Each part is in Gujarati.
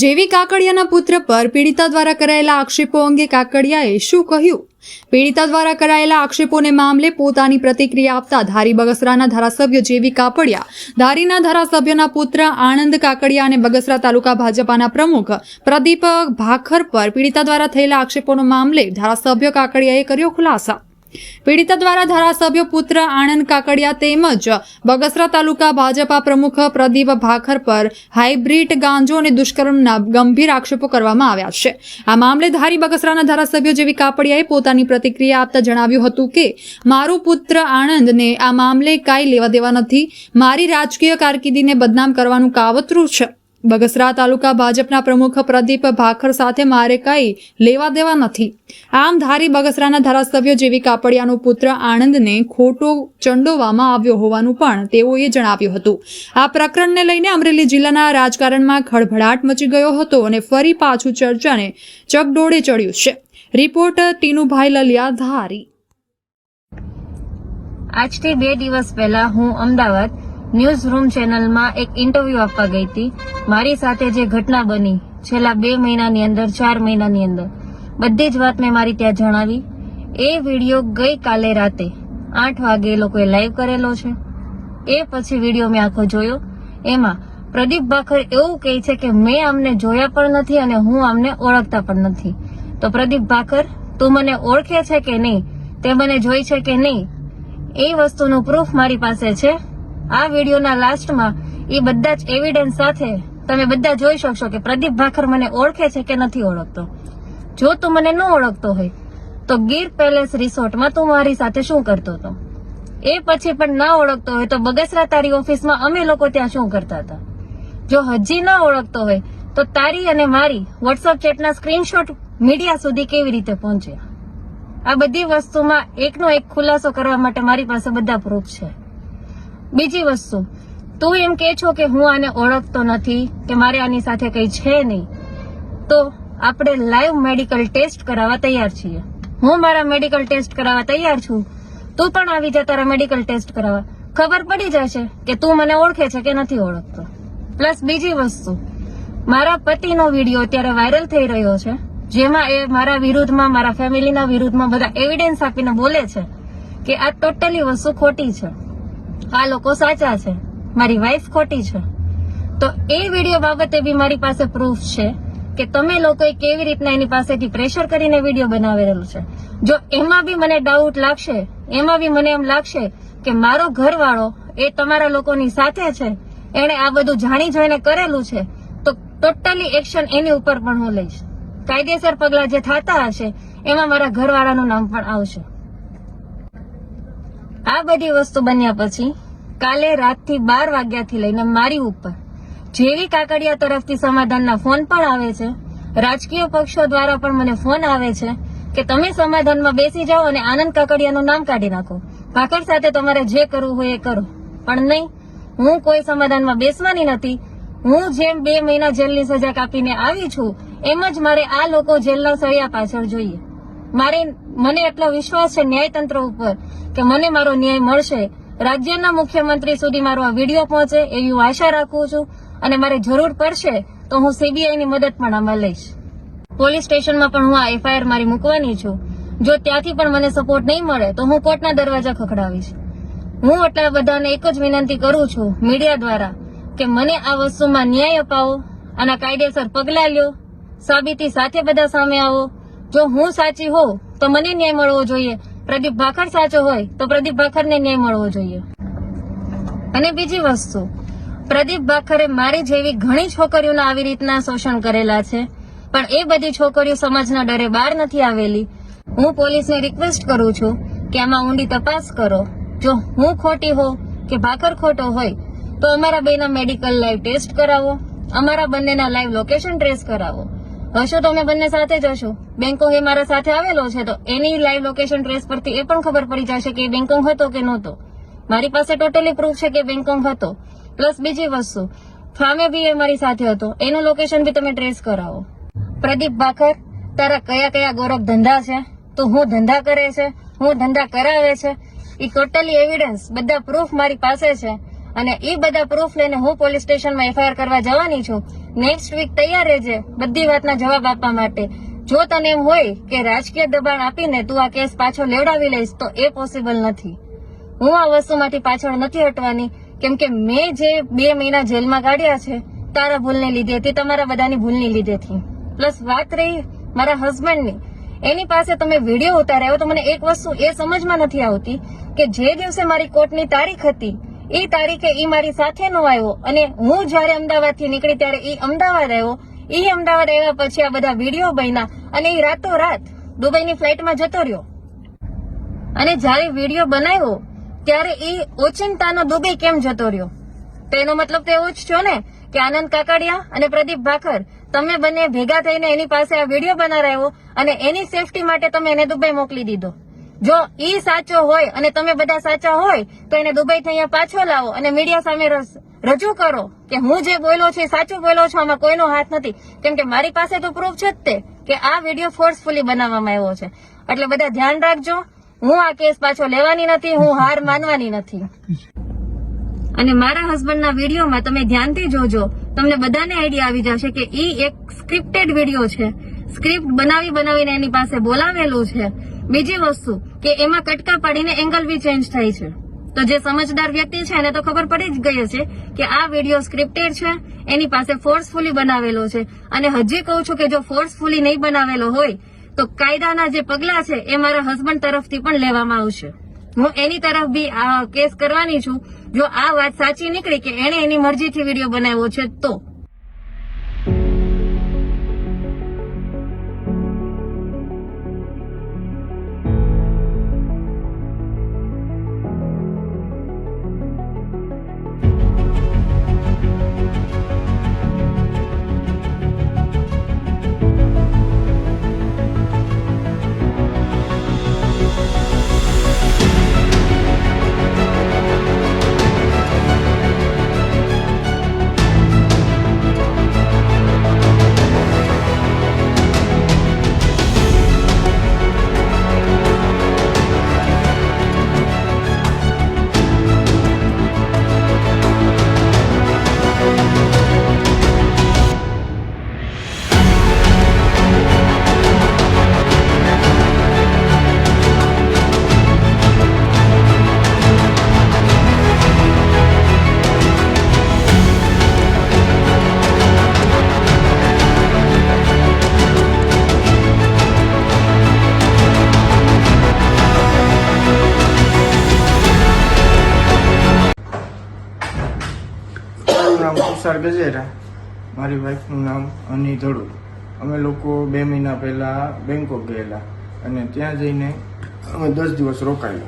જેવી કાકડિયાના પુત્ર પર પીડિતા દ્વારા કરાયેલા આક્ષેપો અંગે કાકડિયાએ શું કહ્યું? પીડિતા દ્વારા કરાયેલા આક્ષેપોને મામલે પોતાની પ્રતિક્રિયા આપતા ધારી બગસરાના ધારાસભ્ય જેવી કાપડિયા, ધારીના ધારાસભ્યના પુત્ર આનંદ કાકડિયા અને બગસરા તાલુકા ભાજપાના પ્રમુખ પ્રદીપ ભાખર પર પીડિતા દ્વારા થયેલા આક્ષેપોનો મામલે ધારાસભ્ય કાકડિયાએ કર્યો ખુલાસા. પીડિતા દ્વારા ધારાસભ્ય પુત્ર આણંદ કાકડિયા તેમજ બગસરા તાલુકા ભાજપા પ્રમુખ પ્રદીપ ભાખર પર હાઇબ્રિડ ગાંજો અને દુષ્કર્મના ગંભીર આક્ષેપો કરવામાં આવ્યા છે. આ મામલે ધારી બગસરાના ધારાસભ્ય જેવી કાપડિયાએ પોતાની પ્રતિક્રિયા આપતા જણાવ્યું હતું કે, મારું પુત્ર આણંદને આ મામલે કાંઈ લેવા દેવા નથી. મારી રાજકીય કારકિર્દીને બદનામ કરવાનું કાવતરું છે. બગસરા તાલુકા ભાજપના પ્રમુખ પ્રદીપ ભાખર સાથે મારે કંઈ લેવા દેવા નથી. આમ ધારી બગસરાના ધારાસભ્ય જેવી કાપડિયાનો પુત્ર આનંદને ખોટો ચંડોવામાં આવ્યો હોવાનું પણ તેઓએ જણાવ્યું હતું. આ પ્રકરણને લઈને અમરેલી જિલ્લાના રાજકારણમાં ખળભળાટ મચી ગયો હતો અને ફરી પાછું ચર્ચાને ચકડોળે ચડ્યું છે. રિપોર્ટર ટીનુભાઈ લલિયા ધારી. આજથી બે દિવસ પહેલા હું અમદાવાદ ન્યૂઝ રૂમ ચેનલમાં એક ઇન્ટરવ્યુ આપવા ગઈ હતી. મારી સાથે જે ઘટના બની, છેલ્લા બે મહિનાની અંદર, ચાર મહિનાની અંદર. બધી જ વાત મેં મારી ત્યાં જણાવી. એ વીડિયો ગઈકાલે રાતે આઠ વાગે લોકોએ લાઈવ કરેલો છે. એ પછી વીડિયો મેં આખો જોયો. એમાં પ્રદીપ ભાખર એવું કહે છે કે મેં આમને જોયા પણ નથી અને હું આમને ઓળખતા પણ નથી. તો પ્રદીપ ભાખર, તું મને ઓળખે છે કે નહીં? તે મને જોઈ છે કે નહીં? એ વસ્તુનું પ્રૂફ મારી પાસે છે. આ વિડીયોના લાસ્ટમાં એ બધા જ એવિડન્સ સાથે તમે બધા જોઈ શકશો કે પ્રદીપ ભાખર મને ઓળખે છે કે નથી ઓળખતો. જો તું મને ન ઓળખતો હોય, તો ગીર પેલેસ રિસોર્ટમાં તું મારી સાથે શું કરતો હતો? એ પછી પણ ના ઓળખતો હોય તો બગસરા તારી ઓફિસમાં અમે લોકો ત્યાં શું કરતા હતા? જો હજી ના ઓળખતો હોય, તો તારી અને મારી વોટ્સઅપ ચેટના સ્ક્રીનશોટ મીડિયા સુધી કેવી રીતે પહોંચ્યા? આ બધી વસ્તુમાં એકનો એક ખુલાસો કરવા માટે મારી પાસે બધા પ્રૂફ છે. બીજી વસ્તુ, તું એમ કે છો કે હું આને ઓળખતો નથી, કે મારે આની સાથે કઈ છે નહીં, તો આપણે લાઈવ મેડિકલ ટેસ્ટ કરાવવા તૈયાર છીએ. હું મારા મેડિકલ ટેસ્ટ કરાવવા તૈયાર છું. તું પણ આવી જા તારા મેડિકલ ટેસ્ટ કરાવવા. ખબર પડી જશે કે તું મને ઓળખે છે કે નથી ઓળખતો. પ્લસ બીજી વસ્તુ, મારા પતિનો વીડિયો અત્યારે વાયરલ થઈ રહ્યો છે, જેમાં એ મારા વિરુદ્ધમાં, મારા ફેમિલીના વિરુદ્ધમાં બધા એવિડન્સ આપીને બોલે છે કે આ ટોટલી વસ્તુ ખોટી છે. આ લોકો સાચા છે. મારી વાઈફ ખોટી છે. તો એ વીડિયો બાબતે બી મારી પાસે પ્રૂફ છે કે તમે લોકોએ કેવી રીતના એની પાસેથી પ્રેશર કરીને વીડિયો બનાવેલો છે. જો એમાં બી મને ડાઉટ લાગશે, એમાં બી મને એમ લાગશે કે મારો ઘરવાળો એ તમારા લોકોની સાથે છે, એણે આ બધું જાણી જોઈને કરેલું છે, તો ટોટલી એક્શન એની ઉપર પણ હું લઈશ. કાયદેસર પગલા જે થતા હશે, એમાં મારા ઘરવાળાનું નામ પણ આવશે. આ બધી વસ્તુ બન્યા પછી કાલે રાતથી બાર વાગ્યાથી લઈને મારી ઉપર જેવી કાકડિયા તરફથી સમાધાનના ફોન પણ આવે છે, રાજકીય પક્ષો દ્વારા પણ મને ફોન આવે છે કે તમે સમાધાનમાં બેસી જાઓ અને આનંદ કાકડિયાનું નામ કાઢી નાખો. ભાકર સાથે તમારે જે કરવું હોય એ કરો. પણ નહીં, હું કોઈ સમાધાનમાં બેસવાની નથી. હું જેમ બે મહિના જેલની સજા કાપીને આવી છું, એમ જ મારે આ લોકો જેલના સળિયા પાછળ જોઈએ. મારે, મને એટલો વિશ્વાસ છે ન્યાયતંત્ર ઉપર કે મને મારો ન્યાય મળશે. રાજ્યના મુખ્યમંત્રી સુધી મારો આ વીડિયો પહોંચે એવી હું આશા રાખું છું અને મારે જરૂર પડશે તો હું સીબીઆઈની મદદ પણ આમાં લઈશ. પોલીસ સ્ટેશનમાં પણ હું આ એફઆઈઆર મારી મૂકવાની છું. જો ત્યાંથી પણ મને સપોર્ટ નહીં મળે તો હું કોર્ટના દરવાજા ખખડાવીશ. હું એટલા બધાને એક જ વિનંતી કરું છું મીડિયા દ્વારા કે મને આ વસ્તુમાં ન્યાય અપાવો આના કાયદેસર પગલા લ્યો. સાબિતી સાથે બધા સામે આવો. જો હું સાચી હોઉં, તો મને ન્યાય મળવો જોઈએ. પ્રદીપ ભાખર સાચો હોય, તો પ્રદીપ ભાખરને ન્યાય મળવો જોઈએ. અને બીજી વસ્તુ, પ્રદીપ ભાખરે મારી જેવી ઘણી છોકરીઓના આવી રીતના શોષણ કરેલા છે, પણ એ બધી છોકરીઓ સમાજના ડરે બહાર નથી આવેલી. હું પોલીસને રિક્વેસ્ટ કરું છું કે આમાં ઊંડી તપાસ કરો. જો હું ખોટી હોઉં કે ભાખર ખોટો હોય, તો અમારા બેના મેડિકલ લાઈવ ટેસ્ટ કરાવો, અમારા બંનેના લાઈવ લોકેશન ટ્રેસ કરાવો. હશો, તો અમે બંને સાથે જ હશું. બેંકોંગ એ મારા સાથે આવેલો છે, તો એની લાઈવ લોકેશન ટ્રેસ પરથી એ પણ ખબર પડી જશે કે એ બેંકોંગ હતો કે નહોતો. મારી પાસે ટોટલી પ્રૂફ છે કે બેંકોંગ હતો. પ્લસ બીજી વસ્તુ, ફામે બી એ મારી સાથે હતો. એનું લોકેશન બી તમે ટ્રેસ કરાવો. પ્રદીપ ભાખર, તારા કયા કયા ગૌરવ ધંધા છે? તો હું ધંધા કરે છે? હું ધંધા કરાવે છે? એ ટોટલી એવિડન્સ બધા પ્રૂફ મારી પાસે છે. અને એ બધા પ્રૂફ લઈને હું પોલીસ સ્ટેશનમાં એફઆઈઆર કરવા જવાની છું. નેક્સ્ટ વીક તૈયાર રહેજે બધી વાતના જવાબ આપવા માટે. જો તને એમ હોય કે રાજકીય દબાણ આપીને તું આ કેસ પાછો લેવડાવી લઈશ, તો એ પોસિબલ નથી. હું આ વસ્તુમાંથી પાછળ નથી હટવાની, કેમ કે મેં જે બે મહિના જેલમાં કાઢ્યા છે, તારા ભૂલને લીધે હતી તમારા બધાની ભૂલની લીધેથી પ્લસ વાત રહી મારા હસબન્ડની એની પાસે તમે વીડિયો ઉતાર્યો તો મને એક વસ્તુ એ સમજમાં નથી આવતી કે જે દિવસે મારી કોર્ટની તારીખ હતી એ તારીખે એ મારી સાથે નો આવ્યો અને હું જયારે અમદાવાદથી નીકળી ત્યારે એ અમદાવાદ આવ્યો. એ અમદાવાદ આવ્યા પછી આ બધા વીડિયો બન્યા અને એ રાતો રાત દુબઈની ફ્લાઇટમાં જતો રહ્યો. અને જ્યારે વીડિયો બનાવ્યો ત્યારે એ ઓચિંતાનો દુબઈ કેમ જતો રહ્યો? તો એનો મતલબ તો એવું જ છો ને કે આનંદ કાકડિયા અને પ્રદીપ ભાખર, તમે બંને ભેગા થઈને એની પાસે આ વીડિયો બનાવ્યો અને એની સેફટી માટે તમે એને દુબઈ મોકલી દીધો. જો ઈ સાચો હોય અને તમે બધા સાચા હોય, તો એને દુબઈ થી અહીંયા પાછો લાવો અને મીડિયા સામે રજૂ કરો કે હું જે બોલ્યો છું એ સાચું બોલ્યો છું, આમાં કોઈનો હાથ નથી. કેમ કે મારી પાસે તો પ્રૂફ છે જ તે કે આ વીડિયો ફોર્સફુલી બનાવવામાં આવ્યો છે. એટલે બધા ધ્યાન રાખજો, હું આ કેસ પાછો લેવાની નથી, હું હાર માનવાની નથી. અને મારા હસબન્ડના વિડીયોમાં તમે ધ્યાનથી જોજો, તમને બધાને આઈડિયા આવી જશે કે ઈ એક સ્ક્રિપ્ટેડ વીડિયો છે. સ્ક્રિપ્ટ બનાવી બનાવીને એની પાસે બોલાવેલું છે. બીજી વસ્તુ કે એમાં કટકા પાડીને એંગલ બી ચેન્જ થાય છે. તો જે સમજદાર વ્યક્તિ છે એને તો ખબર પડી જ ગઈ છે કે આ વીડિયો સ્ક્રિપ્ટેડ છે, એની પાસે ફોર્સફુલી બનાવેલો છે. અને હજી કહું છું કે જો ફોર્સફુલી નહીં બનાવેલો હોય, તો કાયદાના જે પગલા છે એ મારા હસબન્ડ તરફથી પણ લેવામાં આવશે. હું એની તરફ બી કેસ કરવાની છું. જો આ વાત સાચી નીકળી કે એણે એની મરજીથી વીડિયો બનાવ્યો છે, તો. મારું ગજેરા. મારી વાઈફનું નામ અની ધડુ અમે લોકો બે મહિના પહેલાં બેંકોક ગયેલા અને ત્યાં જઈને અમે દસ દિવસ રોકાયા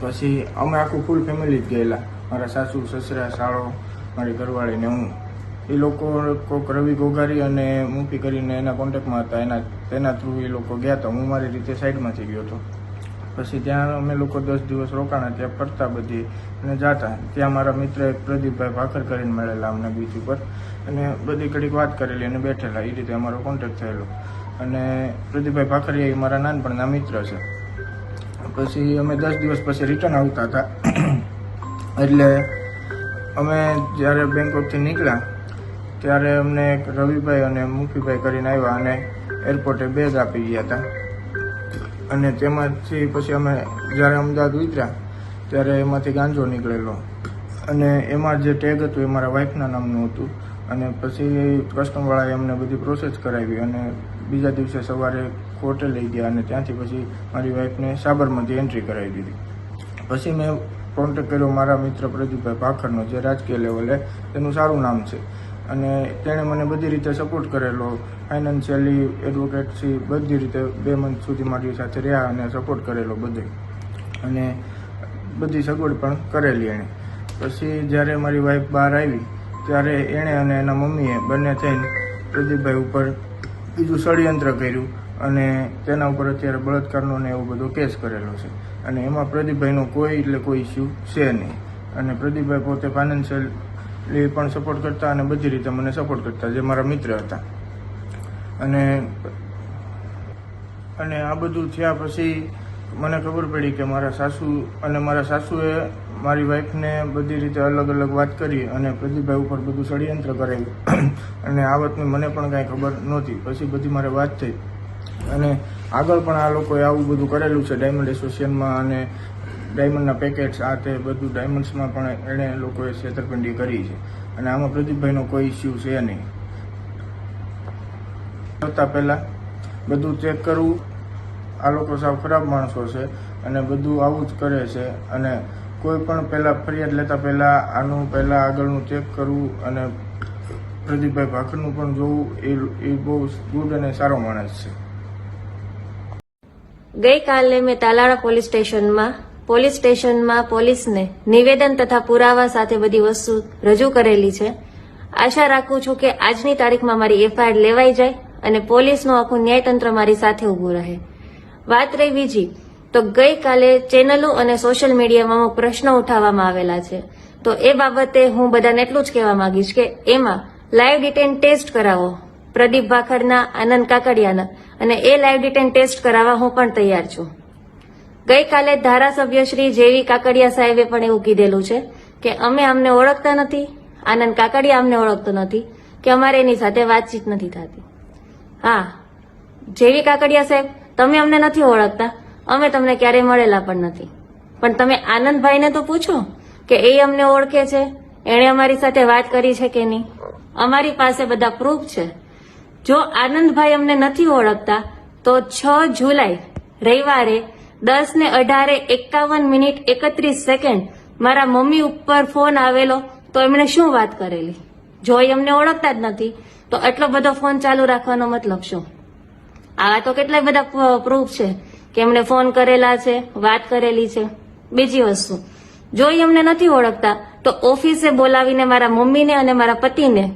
પછી અમે આખું ફૂલ ફેમિલી જ ગયેલા. મારા સાસુ, સસરા, સાળો, મારી ઘરવાળી ને હું. એ લોકો કોક રવિ ગોગારી અને મુફી કરીને એના કોન્ટેક્ટમાં હતા. એના, તેના થ્રુ એ લોકો ગયા હતા હું મારી રીતે સાઈડમાંથી ગયો હતો. પછી ત્યાં અમે લોકો દસ દિવસ રોકાણા ત્યાં ફરતા બધી અને જાતા. ત્યાં મારા મિત્ર એક પ્રદીપભાઈ ભાખર કરીને મળેલા અમને બીચ ઉપર અને બધી ઘડીક વાત કરેલી અને બેઠેલા. એ રીતે અમારો કોન્ટેક્ટ થયેલો. અને પ્રદીપભાઈ ભાખરિયા એ મારા નાનપણના મિત્ર છે. પછી અમે દસ દિવસ પછી રિટર્ન આવતા હતા. એટલે અમે જ્યારે બેંકોકથી નીકળ્યા, ત્યારે અમને એક રવિભાઈ અને મુફીભાઈ કરીને આવ્યા અને એરપોર્ટે બેગ આપી ગયા હતા. અને તેમાંથી પછી અમે જ્યારે અમદાવાદ ઉતર્યા, ત્યારે એમાંથી ગાંજો નીકળેલો. અને એમાં જે ટેગ હતું એ મારા વાઈફના નામનું હતું. અને પછી કસ્ટમવાળાએ અમને બધી પ્રોસેસ કરાવી અને બીજા દિવસે સવારે કોર્ટે લઈ ગયા અને ત્યાંથી પછી મારી વાઈફને સાબરમતી એન્ટ્રી કરાવી દીધી. પછી મેં કોન્ટેક કર્યો મારા મિત્ર પ્રદીપભાઈ ભાખરનો, જે રાજકીય લેવલે તેનું સારું નામ છે. અને તેણે મને બધી રીતે સપોર્ટ કરેલો. ફાઇનાન્શિયલી એડવોકેટથી બધી રીતે બે મંથ સુધી મારી સાથે રહ્યા અને સપોર્ટ કરેલો બધે. અને બધી સગવડ પણ કરેલી એણે. પછી જ્યારે મારી વાઈફ બહાર આવી, ત્યારે એણે અને એના મમ્મીએ બંને થઈને પ્રદીપભાઈ ઉપર બીજું ષડયંત્ર કર્યું અને તેના ઉપર અત્યારે બળાત્કારનો ને એવો બધો કેસ કરેલો છે. અને એમાં પ્રદીપભાઈનો કોઈ એટલે કોઈ ઇસ્યુ છે નહીં. અને પ્રદીપભાઈ પોતે ફાઇનાન્શિયલી પણ સપોર્ટ કરતા અને બધી રીતે મને સપોર્ટ કરતા, જે મારા મિત્ર હતા. અને અને આ બધું થયા પછી મને ખબર પડી કે મારા સાસુ અને મારા સાસુએ મારી વાઈફને બધી રીતે અલગ અલગ વાત કરી અને પ્રદીપભાઈ ઉપર બધું ષડયંત્ર કરાવ્યું અને આ વાતની મને પણ કાંઈ ખબર નહોતી. પછી બધી મારે વાત થઈ. અને આગળ પણ આ લોકોએ આવું બધું કરેલું છે ડાયમંડ એસોસિએશનમાં અને ડાયમંડના પેકેટ્સ આ તે બધું ડાયમંડ્સમાં પણ એણે લોકોએ છેતરપિંડી કરી છે. અને આમાં પ્રદીપભાઈનો કોઈ ઇસ્યુ છે નહીં. કરતા પહેલાં બધું ચેક કરવું, આ લોકો સાવ ખરાબ માણસો છે અને બધું આવું જ કરે છે અને કોઈ પણ પહેલાં ફરિયાદ લેતા પહેલાં આનું પહેલાં આગળનું ચેક કરવું અને પ્રદીપભાઈ ભાખરનું પણ જોવું, એ એ બહુ ગુડ અને સારો માણસ છે. ગઈકાલે મેં તાલાળા પોલીસ સ્ટેશનમાં પોલીસ સ્ટેશનમાં પોલીસને નિવેદન તથા પુરાવા સાથે બધી વસ્તુ રજૂ કરેલી છે. આશા રાખું છું કે આજની તારીખમાં મારી એફઆઈઆર લેવાઈ જાય અને પોલીસનું આખું ન્યાયતંત્ર મારી સાથે ઊભું રહે. વાત રહી બીજી, તો ગઈકાલે ચેનલો અને સોશિયલ મીડિયામાં અમુક પ્રશ્નો ઉઠાવવામાં આવેલા છે. તો એ બાબતે હું બધાને એટલું જ કહેવા માંગીશ કે એમાં લાઈવ ડિટેન ટેસ્ટ કરાવો. પ્રદીપ ભાખરના, આનંદ કાકડિયાના અને એ લાઈવ ડિટેન ટેસ્ટ કરાવવા હું પણ તૈયાર છું. ગઈકાલે ધારાસભ્ય શ્રી જેવી કાકડિયા સાહેબે પણ એવું કીધેલું છે કે અમે અમને ઓળખતા નથી, આનંદ કાકડિયા અમને ઓળખતો નથી, કે અમારે એની સાથે વાતચીત નથી થતી. હા જેવી કાકડિયા સાહેબ, તમે અમને નથી ઓળખતા, અમે તમને ક્યારેય મળેલા પણ નથી. પણ તમે આનંદભાઈને તો પૂછો કે એ અમને ઓળખે છે, એણે અમારી સાથે વાત કરી છે કે નહીં? અમારી પાસે બધા પ્રૂફ છે. જો આનંદભાઈ અમને નથી ઓળખતા, તો છ જુલાઈ રવિવારે દસ ને અઢારે એકાવન મિનિટ એકત્રીસ સેકન્ડ મારા મમ્મી ઉપર ફોન આવેલો, તો એમણે શું વાત કરેલી? જો એ અમને ઓળખતા જ નથી. તો એટલો બધો ફોન ચાલુ રાખવાનો મતલબ શું? આવા તો કેટલાય બધા પ્રૂફ છે કે એમણે ફોન કરેલા છે, વાત કરેલી છે. બીજી વસ્તુ જો એ અમને નથી ઓળખતા, તો ઓફિસે બોલાવીને મારા મમ્મીને અને મારા પતિને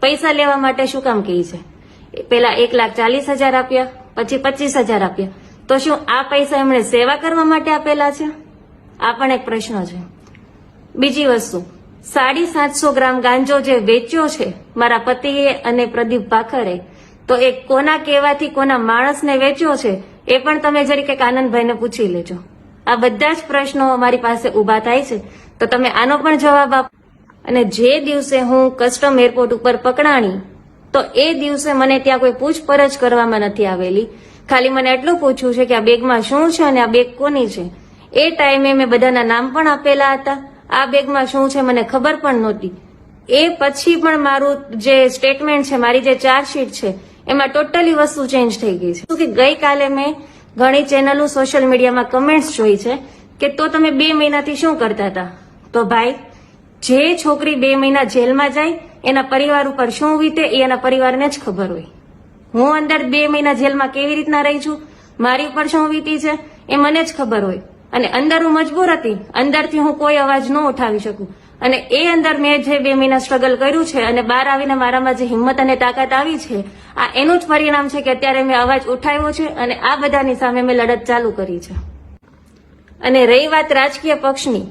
પૈસા લેવા માટે શું કામ કહે છે? પેલા એક લાખ ચાલીસ હજાર આપ્યા, પછી પચીસ હજાર આપ્યા. તો શું આ પૈસા એમણે સેવા કરવા માટે આપેલા છે? આ પણ એક પ્રશ્ન છે. બીજી વસ્તુ, સાડી સાતસો ગ્રામ ગાંજો જે વેચ્યો છે, મારા પતિએ અને પ્રદીપ ભાખરે, તો એ કોના કહેવાથી કોના માણસને વેચ્યો છે, એ પણ તમે જરીકે આનંદભાઈને પૂછી લેજો. આ બધા જ પ્રશ્નો અમારી પાસે ઊભા થાય છે. તો તમે આનો પણ જવાબ આપો. અને જે દિવસે હું કસ્ટમ એરપોર્ટ ઉપર પકડાણી, તો એ દિવસે મને ત્યાં કોઈ પૂછપરછ કરવામાં નથી આવેલી. ખાલી મને એટલું પૂછ્યું છે કે આ બેગમાં શું છે અને આ બેગ કોની છે? એ ટાઈમે મેં બધાના નામ પણ આપેલા હતા. આ બેગમાં શું છે મને ખબર પણ નહોતી. એ પછી પણ મારું જે સ્ટેટમેન્ટ છે, મારી જે ચાર્જશીટ છે, એમાં ટોટલી વસ્તુ ચેન્જ થઈ ગઈ છે. કે ગઈકાલે મેં ઘણી ચેનલો સોશિયલ મીડિયામાં કમેન્ટ્સ જોઈ છે કે તો તમે બે મહિનાથી શું કરતા હતા? તો ભાઈ, જે છોકરી બે મહિના જેલમાં જાય, એના પરિવાર ઉપર શું વીતે એ એના પરિવારને જ ખબર હોય. હું અંદર બે મહિના જેલમાં કેવી રીતના રહી છું? મારી ઉપર શું વીતી છે? એ મને જ ખબર હોય. અને અંદર હું મજબૂર હતી. અંદરથી હું કોઈ અવાજ ન ઉઠાવી શકું. અને એ અંદર મેં જે બે મહિના સ્ટ્રગલ કર્યું છે અને બહાર આવીને મારામાં જે હિંમત અને તાકાત આવી છે, આ એનું જ પરિણામ છે કે અત્યારે મેં અવાજ ઉઠાવ્યો છે અને આ બધાની સામે મેં લડત ચાલુ કરી છે. અને રહી વાત રાજકીય પક્ષની,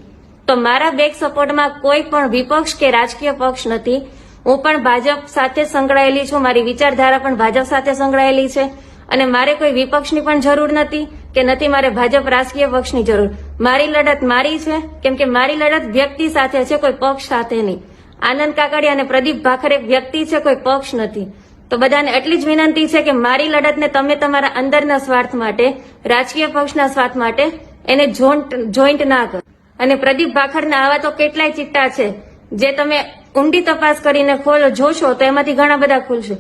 તો મારા બેક સપોર્ટમાં કોઈ પણ વિપક્ષ કે રાજકીય પક્ષ નથી હું પણ ભાજપ સાથે સંકળાયેલી છું, મારી વિચારધારા પણ ભાજપ સાથે સંકળાયેલી છે. અને મારે કોઈ વિપક્ષની પણ જરૂર નથી કે નથી મારે ભાજપ રાજકીય પક્ષની જરૂર. મારી લડત મારી છે, કેમ કે મારી લડત વ્યક્તિ સાથે છે, કોઈ પક્ષ સાથે નહીં. આનંદ કાકડિયા અને પ્રદીપ ભાખર એક વ્યક્તિ છે, કોઈ પક્ષ નથી. તો બધાને એટલી જ વિનંતી છે કે મારી લડતને તમે તમારા અંદરના સ્વાર્થ માટે, રાજકીય પક્ષના સ્વાર્થ માટે, એને જોઈન્ટ ના કરો. અને પ્રદીપ ભાખરના આવા તો કેટલાય ચિટ્ટા છે, જે તમે ઊંડી તપાસ કરીને ખોલો, જોશો તો એમાંથી ઘણા બધા ખુલશે.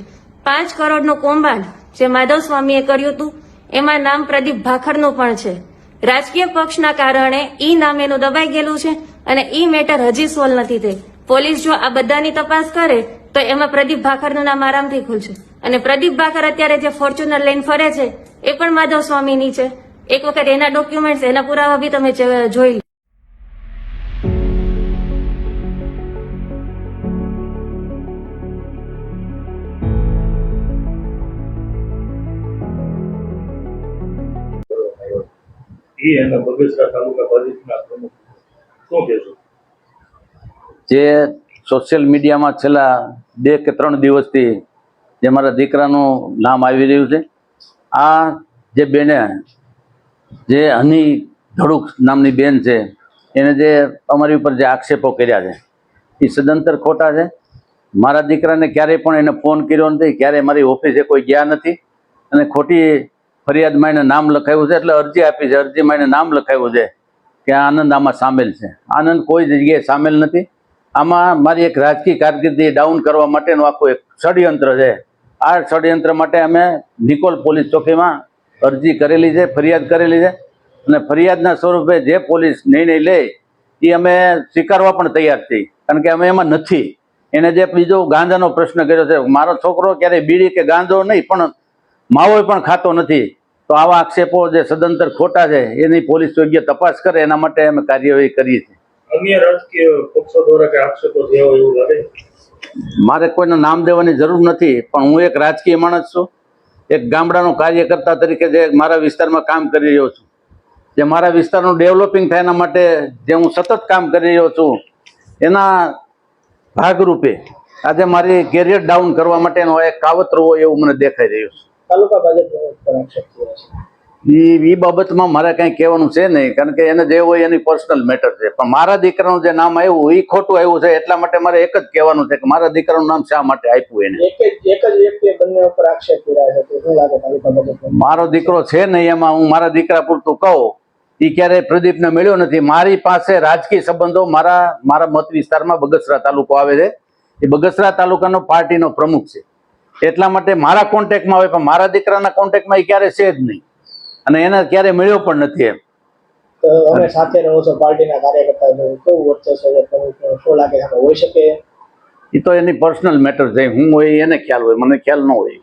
પાંચ કરોડનું કૌભાંડ જે માધવ સ્વામીએ કર્યું હતું, એમાં નામ પ્રદીપ ભાખરનું પણ છે. રાજકીય પક્ષના કારણે ઈ નામ એનું દબાઈ ગયેલું છે અને ઈ મેટર હજી સોલ્વ નથી થઈ. પોલીસ જો આ બધાની તપાસ કરે, તો એમાં પ્રદીપ ભાખરનું નામ આરામથી ખુલશે. અને પ્રદીપ ભાખર અત્યારે જે ફોર્ચ્યુનર લઈને ફરે છે, એ પણ માધવ સ્વામીની છે. એક વખત એના ડોક્યુમેન્ટ્સ એના પુરાવા બી તમે જોઈ જે સોશિયલ મીડિયામાં છેલ્લા બે કે ત્રણ દિવસથી જે મારા દીકરાનું નામ આવી રહ્યું છે, આ જે બેને, જે હની ધડુક નામની બેન છે, એને જે અમારી ઉપર જે આક્ષેપો કર્યા છે એ સદંતર ખોટા છે. મારા દીકરાને ક્યારેય પણ એને ફોન કર્યો નથી, ક્યારેય મારી ઓફિસે કોઈ ગયા નથી, અને ખોટી ફરિયાદમાં માઈને નામ લખાયું છે એટલે અરજી આપી છે. અરજી એને નામ લખાયું છે કે આનંદ આમાં સામેલ છે. આનંદ કોઈ જગ્યાએ સામેલ નથી. આમાં મારી એક રાજકીય કારકિર્દી ડાઉન કરવા માટેનું આખું એક ષડયંત્ર છે. આ ષડયંત્ર માટે અમે નિકોલ પોલીસ ચોકીમાં અરજી કરેલી છે, ફરિયાદ કરેલી છે અને ફરિયાદના સ્વરૂપે જે પોલીસ નિર્ણય લે એ અમે સ્વીકારવા પણ તૈયાર છીએ. કારણ કે અમે એમાં નથી. એને જે બીજો ગાંજાનો પ્રશ્ન કર્યો છે, મારો છોકરો ક્યારેય બીડી કે ગાંજો નહીં, પણ માવો પણ ખાતો નથી. તો આવા આક્ષેપો જે સદંતર ખોટા છે એની પોલીસ યોગ્ય તપાસ કરે એના માટે અમે કાર્યવાહી કરીએ છીએ. મારે કોઈને નામ દેવાની જરૂર નથી પણ હું એક રાજકીય માણસ છું. એક ગામડાનો કાર્યકર્તા તરીકે જે મારા વિસ્તારમાં કામ કરી રહ્યો છું. જે મારા વિસ્તારનું ડેવલપિંગ થાય એના માટે જે હું સતત કામ કરી રહ્યો છું એના ભાગરૂપે આજે મારી કેરિયર ડાઉન કરવા માટેનો એક કાવતરો હોય એવું મને દેખાઈ રહ્યું છે. તાલુકા ભાજપ પ્રમુખ છે. એ એ બાબતમાં મારે કઈ કહેવાનું છે નહીં કારણ કે એને જે હોય એની પર્સનલ મેટર છે. પણ મારા દીકરાનું જે નામ આવ્યું એ ખોટું આવ્યું છે એટલા માટે મારે એક જ કહેવાનું છે કે મારા દીકરાનું નામ શા માટે આપ્યું એને? એક જ એક જ વ્યક્તિએ બંને ઉપર આક્ષેપ કર્યા છે શું લાગે તાલુકા મારો દીકરો છે નહીં એમાં હું મારા દીકરા પૂરતું કહું. એ ક્યારેય પ્રદીપને મળ્યો નથી. મારી પાસે રાજકીય સંબંધો મારા મારા મત વિસ્તારમાં બગસરા તાલુકો આવે છે. એ બગસરા તાલુકાનો પાર્ટીનો પ્રમુખ છે. એટલા માટે મારા કોન્ટેક્ટમાં હોય પણ મારા દીકરાના કોન્ટેક્ટમાં એ ક્યારે છે જ નહીં. અને એને ક્યારે મળ્યો પણ નથી એમ. સાથે રહો છો પાર્ટીના કાર્યકર્તા કેવું વર્ચસ્વ શું લાગે હોઈ શકે? એ તો એની પર્સનલ મેટર છે હું હોય એને ખ્યાલ હોય મને ખ્યાલ ન હોય.